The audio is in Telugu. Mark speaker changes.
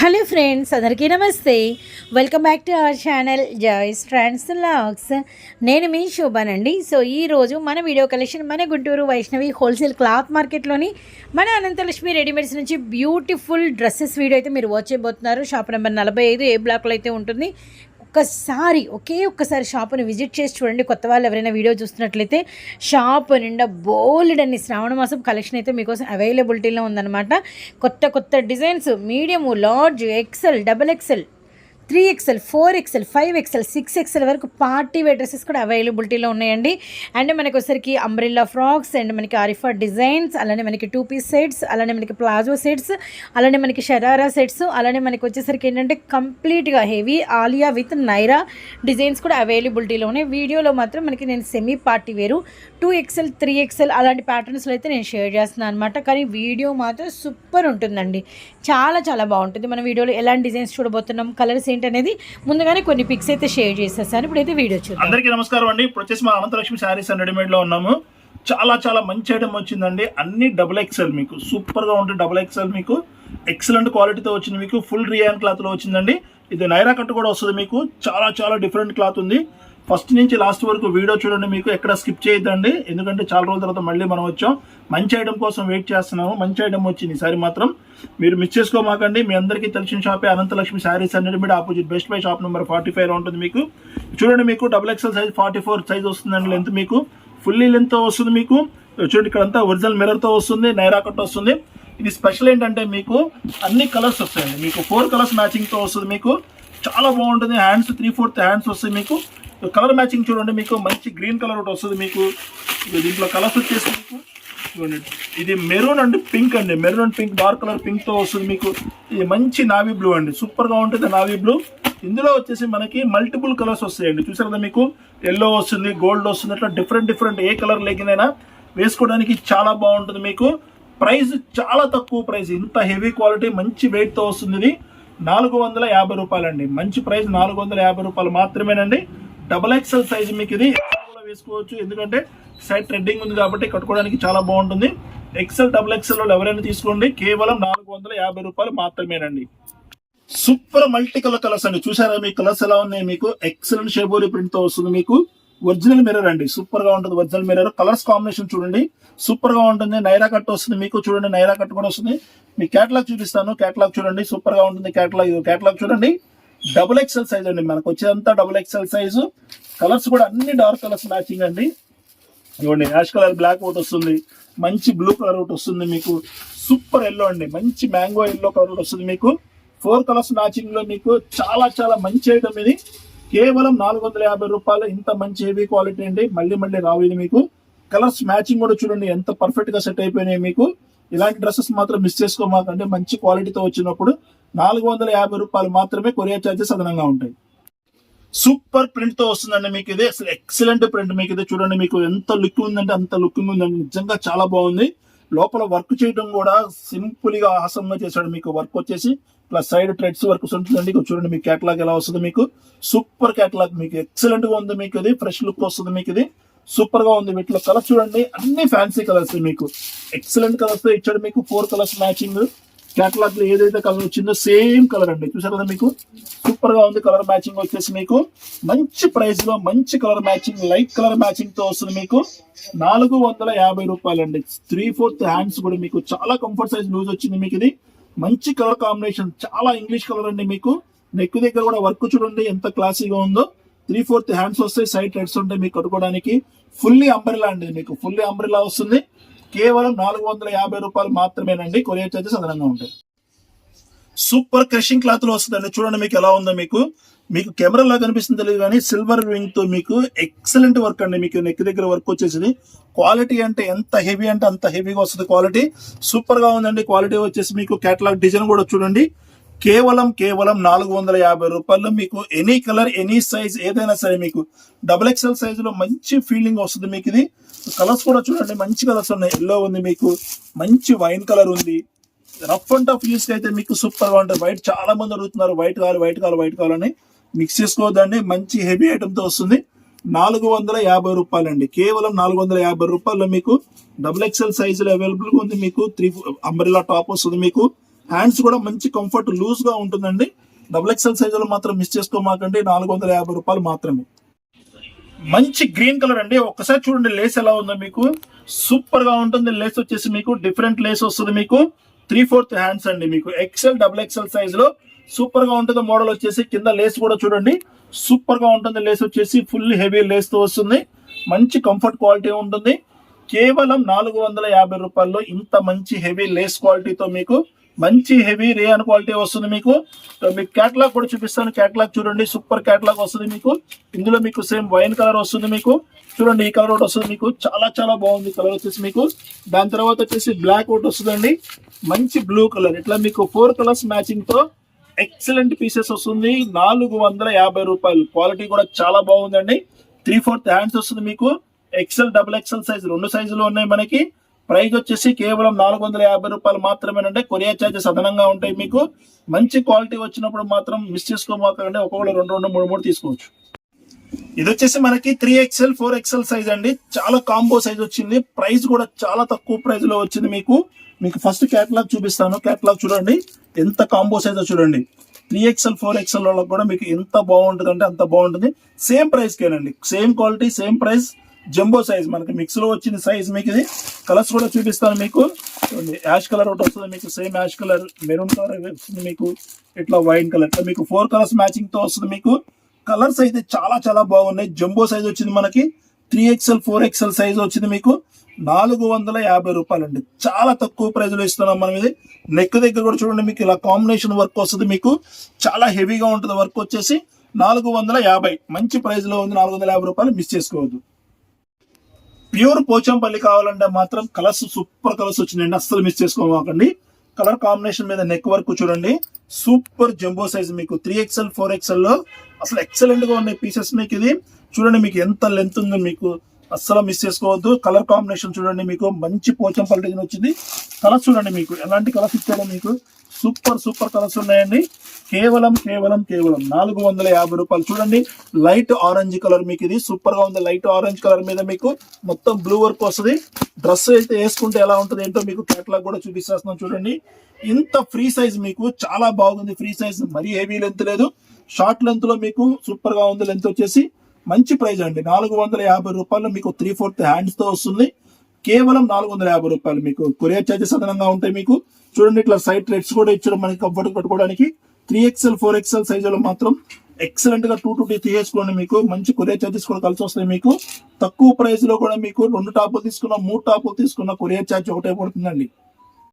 Speaker 1: హలో ఫ్రెండ్స్ అందరికీ నమస్తే. Welcome back to our channel Joys trans logs. నేను మీ శోభానండి. సో ఈరోజు మన వీడియో కలెక్షన్ మన గుంటూరు వైష్ణవి హోల్సేల్ క్లాత్ మార్కెట్లోని మన అనంతలక్ష్మి రెడీమేడ్స్ నుంచి బ్యూటిఫుల్ డ్రెస్సెస్ వీడియో అయితే మీరు వాచ్ చేయబోతున్నారు. షాప్ నెంబర్ నలభై ఐదు ఏ బ్లాక్లో అయితే ఉంటుంది. ఒక్కసారి ఒకే ఒక్కసారి షాపుని విజిట్ చేసి చూడండి. కొత్త వాళ్ళు ఎవరైనా వీడియో చూస్తున్నట్లయితే షాప్ నిండా బోల్డ్ అన్ని శ్రావణ మాసం కలెక్షన్ అయితే మీకోసం అవైలబిలిటీలో ఉందన్నమాట. కొత్త కొత్త designs medium large XL double XL three XL four XL five XL six XL వరకు పార్టీ వేర్ డ్రెస్సెస్ కూడా అవైలబిలిటీలో ఉన్నాయండి. అండ్ మనకి ఒకసారికి అంబ్రిల్లా ఫ్రాక్స్ అండ్ మనకి ఆరిఫా డిజైన్స్ అలానే మనకి టూ పీస్ సెట్స్ అలానే మనకి ప్లాజో సెట్స్ అలానే మనకి షరారా సెట్స్ అలానే మనకి వచ్చేసరికి ఏంటంటే కంప్లీట్గా heavy Alia with Naira designs కూడా అవైలబిలిటీలో ఉన్నాయి. వీడియోలో మాత్రం మనకి నేను semi party wear two XL three XL అలాంటి ప్యాటర్న్స్లో అయితే నేను షేర్ చేస్తున్నాను అనమాట కానీ వీడియో మాత్రం సూపర్ ఉంటుందండి. చాలా చాలా బాగుంటుంది. మన వీడియోలో ఎలాంటి డిజైన్స్ చూడబోతున్నాం కలర్స్ ఏంటనేది ముందుగానే కొన్ని పిక్స్ అయితే షేర్ చేసేసాను. ఇప్పుడైతే వీడియో చూద్దాం.
Speaker 2: అందరికీ నమస్కారం అండి. ఇప్పుడు వచ్చేసి మా అనంతలక్ష్మి శారీస్ అండ్ రెడీమేడ్లో ఉన్నాము. చాలా చాలా మంచి ఐటమ్ వచ్చిందండి. అన్ని డబుల్ ఎక్స్ఎల్ మీకు. సూపర్గా ఉంటుంది డబుల్ ఎక్స్ఎల్ మీకు. ఎక్సలెంట్ క్వాలిటీతో వచ్చింది మీకు. ఫుల్ రియాన్ క్లాత్లో వచ్చిందండి. ఇది నైరా కట్ కూడా వస్తుంది మీకు. చాలా చాలా డిఫరెంట్ క్లాత్ ఉంది. ఫస్ట్ నుంచి లాస్ట్ వరకు వీడియో చూడండి మీకు ఎక్కడ స్కిప్ చేయొద్దండి. ఎందుకంటే చాలా రోజుల తర్వాత మళ్ళీ మనం వచ్చాం. మంచి ఐటమ్ కోసం వెయిట్ చేస్తున్నాము. మంచి ఐటమ్ వచ్చింది ఈసారి మాత్రం. మీరు మిస్ చేసుకోమాకండి. మీ అందరికీ తెలిసిన షాపే అనంతలక్ష్మి శారీస్ అనేది మీద opposite best buy shop number forty five ఉంటుంది మీకు. చూడండి మీకు double XL size forty four size వస్తుందండి లెంత్ మీకు. ఫుల్లీ లెంత్ వస్తుంది మీకు. చూడండి ఇక్కడ అంతా ఒరిజినల్ మిర్రర్ వస్తుంది. నైరా కట్ వస్తుంది. ఇది స్పెషల్ ఏంటంటే మీకు అన్ని కలర్స్ వస్తాయండి. మీకు ఫోర్ కలర్స్ మ్యాచింగ్తో వస్తుంది మీకు. చాలా బాగుంటుంది. హ్యాండ్స్ త్రీ ఫోర్త్ హ్యాండ్స్ వస్తాయి మీకు. కలర్ మ్యాచింగ్ చూడండి మీకు మంచి గ్రీన్ కలర్ ఒకటి వస్తుంది మీకు. దీంట్లో కలర్స్ వచ్చేసి మీకు. చూడండి ఇది మెరూన్ అండ్ పింక్ అండి. Maroon and pink dark colour పింక్తో వస్తుంది మీకు. ఇది మంచి నావీ బ్లూ అండి. సూపర్గా ఉంటుంది నావీ బ్లూ. ఇందులో వచ్చేసి మనకి మల్టిపుల్ కలర్స్ వస్తాయండి. చూసారు కదా మీకు? ఎల్లో వస్తుంది గోల్డ్ వస్తుంది అట్లా డిఫరెంట్ డిఫరెంట్ ఏ కలర్ లేకినైనా వేసుకోవడానికి చాలా బాగుంటుంది మీకు. ప్రైస్ చాలా తక్కువ ప్రైస్ ఇంత హెవీ క్వాలిటీ మంచి వెయిట్తో వస్తుంది ఇది. నాలుగు వందల యాభై రూపాయలండి. మంచి ప్రైస్ నాలుగు వందల యాభై రూపాయలు మాత్రమేనండి. డబల్ ఎక్స్ఎల్ సైజ్ మీకు ఇది. వేసుకోవచ్చు. ఎందుకంటే సైడ్ థ్రెడ్డింగ్ ఉంది కాబట్టి కట్టుకోవడానికి చాలా బాగుంటుంది. ఎక్సెల్ డబుల్ ఎక్సెల్ ఎవరైనా తీసుకోండి. కేవలం నాలుగు వందల యాభై రూపాయలు మాత్రమేనండి. సూపర్ మల్టీ కలర్ కలర్స్ అండి. చూసారా మీ కలర్స్ ఎలా ఉన్నాయి మీకు? ఎక్సలెంట్ షేబోరీ ప్రింట్తో వస్తుంది మీకు. ఒరిజినల్ మిర్రర్ అండి. సూపర్గా ఉంటుంది ఒరిజినల్ మిర్రర్. కలర్స్ కాంబినేషన్ చూడండి. సూపర్గా ఉంటుంది. నైరా కట్ వస్తుంది మీకు. చూడండి నైరా కట్ కూడా వస్తుంది. మీ కేటలాగ్ చూపిస్తాను. కేటలాగ్ చూడండి. సూపర్గా ఉంటుంది. కేటలాగ్ కేటలాగ్ చూడండి. డబుల్ ఎక్సెల్ సైజ్ అండి. మనకు వచ్చేదంతా డబుల్ ఎక్సెల్ సైజు కలర్స్ కూడా అన్ని డార్క్ కలర్స్ మ్యాచింగ్ అండి. ఇవ్వండి యాష్ కలర్ బ్లాక్ ఒకటి వస్తుంది. మంచి బ్లూ కలర్ ఒకటి వస్తుంది మీకు. సూపర్ ఎల్లో అండి. మంచి మ్యాంగో ఎల్లో కలర్ ఒకటి వస్తుంది మీకు. ఫోర్ కలర్స్ మ్యాచింగ్లో మీకు చాలా చాలా మంచి ఐటమ్ ఇది. కేవలం నాలుగు వందల యాభై రూపాయలు ఇంత మంచి హెవీ క్వాలిటీ అండి. మళ్ళీ మళ్ళీ రావు ఇది మీకు. కలర్స్ మ్యాచింగ్ కూడా చూడండి ఎంత పర్ఫెక్ట్గా సెట్ అయిపోయినాయి మీకు. ఇలాంటి డ్రెస్సెస్ మాత్రం మిస్ చేసుకోమాకండి. మంచి క్వాలిటీతో వచ్చినప్పుడు నాలుగు వందల యాభై రూపాయలు మాత్రమే కొరియర్ ఛార్జెస్ అదనంగా ఉంటాయి. సూపర్ ప్రింట్తో వస్తుందండి మీకు ఇది. అసలు ఎక్సలెంట్ ప్రింట్ మీకు ఇది. చూడండి మీకు ఎంత లుక్ ఉందంటే అంత లుక్ ఉందండి. నిజంగా చాలా బాగుంది. లోపల వర్క్ చేయడం కూడా సింపుల్గా ఆసంగా చేశాడు మీకు. వర్క్ వచ్చేసి ప్లస్ సైడ్ ట్రెడ్స్ వర్క్ ఉంటుందండి. చూడండి మీకు కేటలాగ్ ఎలా వస్తుంది మీకు. సూపర్ కేటలాగ్ మీకు. ఎక్సలెంట్గా ఉంది మీకు ఇది. ఫ్రెష్ లుక్ వస్తుంది మీకు ఇది. సూపర్గా ఉంది వీటిలో కలర్ చూడండి. అన్ని ఫ్యాన్సీ కలర్స్ మీకు. ఎక్సలెంట్ కలర్స్తో ఇచ్చాడు మీకు. Four colours matching. కేటలాగ్లో ఏదైతే కలర్ వచ్చిందో సేమ్ కలర్ అండి. చూసారు కదా మీకు? సూపర్గా ఉంది కలర్ మ్యాచింగ్ వచ్చేసి మీకు. మంచి ప్రైస్లో మంచి కలర్ మ్యాచింగ్ లైట్ కలర్ మ్యాచింగ్తో వస్తుంది మీకు. నాలుగు వందల యాభై రూపాయలు అండి త్రీ ఫోర్త్ హ్యాండ్స్ కూడా మీకు చాలా కంఫర్ట్ సైజ్ లూజ్ వచ్చింది మీకు ఇది. మంచి కలర్ కాంబినేషన్ చాలా ఇంగ్లీష్ కలర్ అండి మీకు. నెక్ దగ్గర కూడా వర్క్ చూడండి ఎంత క్లాసీగా ఉందో. త్రీ ఫోర్త్ హ్యాండ్స్ వస్తాయి సైడ్ హెడ్స్ ఉంటాయి మీకు కట్టుకోవడానికి. ఫుల్లీ అంబ్రిలా అండి మీకు. ఫుల్లీ అంబ్రిలా వస్తుంది. కేవలం నాలుగు వందల యాభై రూపాయలు మాత్రమేనండి కొరియర్ చార్జెస్ అదనంగా ఉంటాయి. సూపర్ క్రషింగ్ క్లాత్లో వస్తుందండి. చూడండి మీకు ఎలా ఉందో మీకు. మీకు కెమెరాలో కనిపిస్తుంది తెలియదు కానీ సిల్వర్ వింగ్తో మీకు ఎక్సలెంట్ వర్క్ అండి. మీకు నెక్ దగ్గర వర్క్ వచ్చేసింది. క్వాలిటీ అంటే ఎంత హెవీ అంటే అంత హెవీగా వస్తుంది క్వాలిటీ. సూపర్గా ఉందండి క్వాలిటీ వచ్చేసి మీకు కేటలాగ్ డిజైన్ కూడా చూడండి. కేవలం కేవలం నాలుగు వందల యాభై రూపాయలు మీకు ఎనీ కలర్ ఎనీ సైజ్ ఏదైనా సరే మీకు డబుల్ ఎక్స్ఎల్ సైజులో మంచి ఫీలింగ్ వస్తుంది మీకు ఇది. కలర్స్ కూడా చూడండి మంచి కలర్స్ ఉన్నాయి. ఎల్లో ఉంది మీకు మంచి వైన్ కలర్ ఉంది. రఫ్ అండ్ టఫ్ యూస్ అయితే మీకు సూపర్గా ఉంటుంది వైట్ చాలా మంది అడుగుతున్నారు వైట్ కావాలి వైట్ కావాలి వైట్ కావాలని. మిక్స్ చేసుకోవద్దండి మంచి హెవీ ఐటమ్తో వస్తుంది. నాలుగు వందల యాభై రూపాయలండి. కేవలం నాలుగు వందల యాభై రూపాయల్లో మీకు డబుల్ ఎక్స్ఎల్ సైజులో అవైలబుల్గా ఉంది మీకు. త్రీ అంబ్రిలా టాప్ వస్తుంది మీకు. హ్యాండ్స్ కూడా మంచి కంఫర్ట్ లూజ్గా ఉంటుందండి. డబుల్ ఎక్స్ఎల్ సైజులో మాత్రం మిస్ చేసుకోమాకండి. నాలుగు వందల యాభై రూపాయలు మాత్రమే. మంచి గ్రీన్ కలర్ అండి. ఒక్కసారి చూడండి లేస్ ఎలా ఉందో మీకు. సూపర్గా ఉంటుంది. లేస్ వచ్చేసి మీకు డిఫరెంట్ లేస్ వస్తుంది మీకు. త్రీ ఫోర్త్ హ్యాండ్స్ అండి మీకు. ఎక్సెల్ డబుల్ ఎక్సెల్ సైజ్లో సూపర్గా ఉంటుంది. మోడల్ వచ్చేసి కింద లేస్ కూడా చూడండి. సూపర్గా ఉంటుంది. లేస్ వచ్చేసి ఫుల్ హెవీ లేస్తో వస్తుంది. మంచి కంఫర్ట్ క్వాలిటీ ఉంటుంది. కేవలం నాలుగు వందల యాభై రూపాయల్లో ఇంత మంచి హెవీ లేస్ క్వాలిటీతో మీకు మంచి హెవీ రేయన్ క్వాలిటీ వస్తుంది మీకు. మీకు క్యాటలాగ్ కూడా చూపిస్తాను. క్యాటలాగ్ చూడండి. సూపర్ క్యాటలాగ్ వస్తుంది మీకు. ఇందులో మీకు సేమ్ వైన్ కలర్ వస్తుంది మీకు. చూడండి ఈ కలర్ ఒకటి వస్తుంది మీకు. చాలా చాలా బాగుంది కలర్ వచ్చేసి మీకు. దాని తర్వాత వచ్చేసి బ్లాక్ ఒకటి వస్తుందండి. మంచి బ్లూ కలర్ ఇట్లా మీకు ఫోర్ కలర్స్ మ్యాచింగ్తో ఎక్సలెంట్ పీసెస్ వస్తుంది. నాలుగు వందల యాభై రూపాయలు. క్వాలిటీ కూడా చాలా బాగుందండి. త్రీ ఫోర్త్ హ్యాండ్స్ వస్తుంది మీకు. ఎక్సెల్ డబుల్ ఎక్సెల్ సైజ్ రెండు సైజులు ఉన్నాయి మనకి. ప్రైజ్ వచ్చేసి కేవలం నాలుగు వందల యాభై రూపాయలు మాత్రమేనంటే కొరియర్ చార్జెస్ అదనంగా ఉంటాయి మీకు. మంచి క్వాలిటీ వచ్చినప్పుడు మాత్రం మిస్ చేసుకోమాకండి. ఒక్కొక్కరు రెండు రెండు మూడు మూడు తీసుకోవచ్చు. ఇది వచ్చేసి మనకి three XL four XL size అండి. చాలా కాంబో సైజ్ వచ్చింది. ప్రైస్ కూడా చాలా తక్కువ ప్రైస్లో వచ్చింది మీకు. మీకు ఫస్ట్ క్యాటలాగ్ చూపిస్తాను. క్యాటలాగ్ చూడండి. ఎంత కాంబో సైజ్ చూడండి. త్రీ ఎక్స్ఎల్ ఫోర్ ఎక్స్ఎల్ వాళ్ళకి కూడా మీకు ఎంత బాగుంటుంది అంటే అంత బాగుంటుంది. Same price కేనండి same quality same price. Jumbo size మనకి మిక్స్లో వచ్చిన సైజ్ మీకు ఇది. కలర్స్ కూడా చూపిస్తాను మీకు. యాష్ కలర్ ఒకటి వస్తుంది మీకు same ash colour maroon colour వస్తుంది మీకు ఇట్లా వైట్ కలర్. మీకు ఫోర్ కలర్స్ మ్యాచింగ్తో వస్తుంది మీకు. కలర్స్ అయితే చాలా చాలా బాగున్నాయి. జంబో సైజ్ వచ్చింది మనకి. Three XL four XL size వచ్చింది మీకు. నాలుగు వందల యాభై రూపాయలు అండి చాలా తక్కువ ప్రైజ్లో ఇస్తున్నాం మనం ఇది. నెక్ దగ్గర కూడా చూడండి మీకు ఇలా కాంబినేషన్ వర్క్ వస్తుంది మీకు. చాలా హెవీగా ఉంటుంది వర్క్ వచ్చేసి. నాలుగు వందల యాభై. మంచి ప్రైజ్లో ఉంది నాలుగు వందల యాభై రూపాయలు మిస్ చేసుకోవద్దు. ప్యూర్ పోచంపల్లి కావాలంటే మాత్రం కలర్స్ సూపర్ కలర్స్ వచ్చినాయండి అస్సలు మిస్ చేసుకోమాకండి. కలర్ కాంబినేషన్ మీద నెక్ వర్క్ చూడండి. సూపర్ జంబో సైజ్ మీకు త్రీ ఎక్స్ఎల్ ఫోర్ ఎక్స్ఎల్లో అసలు ఎక్సలెంట్గా ఉన్నాయి పీసెస్ మీకు ఇది. చూడండి మీకు ఎంత లెంత్ ఉందో మీకు అస్సలు మిస్ చేసుకోవద్దు. కలర్ కాంబినేషన్ చూడండి మీకు. మంచి పోచంపల్లి డిజైన్ వచ్చింది. కలర్స్ చూడండి మీకు. ఎలాంటి కలర్స్ ఇచ్చాడో మీకు. సూపర్ సూపర్ కలర్స్ ఉన్నాయండి. కేవలం కేవలం కేవలం నాలుగు వందల యాభై రూపాయలు. చూడండి లైట్ ఆరెంజ్ కలర్ మీకు ఇది. సూపర్గా ఉంది. లైట్ ఆరెంజ్ కలర్ మీద మీకు మొత్తం బ్లూ వర్క్ వస్తుంది. డ్రెస్ అయితే వేసుకుంటే ఎలా ఉంటుంది ఏంటో మీకు కేటలాగ్ కూడా చూపిస్తున్నాను చూడండి. ఇంత ఫ్రీ సైజ్ మీకు చాలా బాగుంది ఫ్రీ సైజ్. మరీ హెవీ లెంత్ లేదు. షార్ట్ లెంత్లో మీకు సూపర్గా ఉంది లెంత్ వచ్చేసి. మంచి ప్రైజ్ అండి. నాలుగు వందల యాభై రూపాయలు మీకు త్రీ ఫోర్త్ హ్యాండ్స్తో వస్తుంది. కేవలం నాలుగు వందల యాభై రూపాయలు మీకు. కొరియర్ చార్జెస్ అదనంగా ఉంటాయి మీకు. చూడండి ఇట్లా సైట్ రేట్స్ కూడా ఇచ్చడం మనకి కంఫర్ట్ పెట్టుకోవడానికి. త్రీ ఎక్స్ఎల్ ఫోర్ ఎక్స్ఎల్ సైజులో మాత్రం ఎక్సలెంట్గా టూ టూ తీసేసుకోండి మీకు మంచి కొరియర్ చార్జెస్ కూడా కలిసి వస్తాయి మీకు. తక్కువ ప్రైస్లో కూడా మీకు రెండు టాపులు తీసుకున్న మూడు టాపులు తీసుకున్న కొరియర్ ఛార్జ్ ఒకటే పడుతుందండి.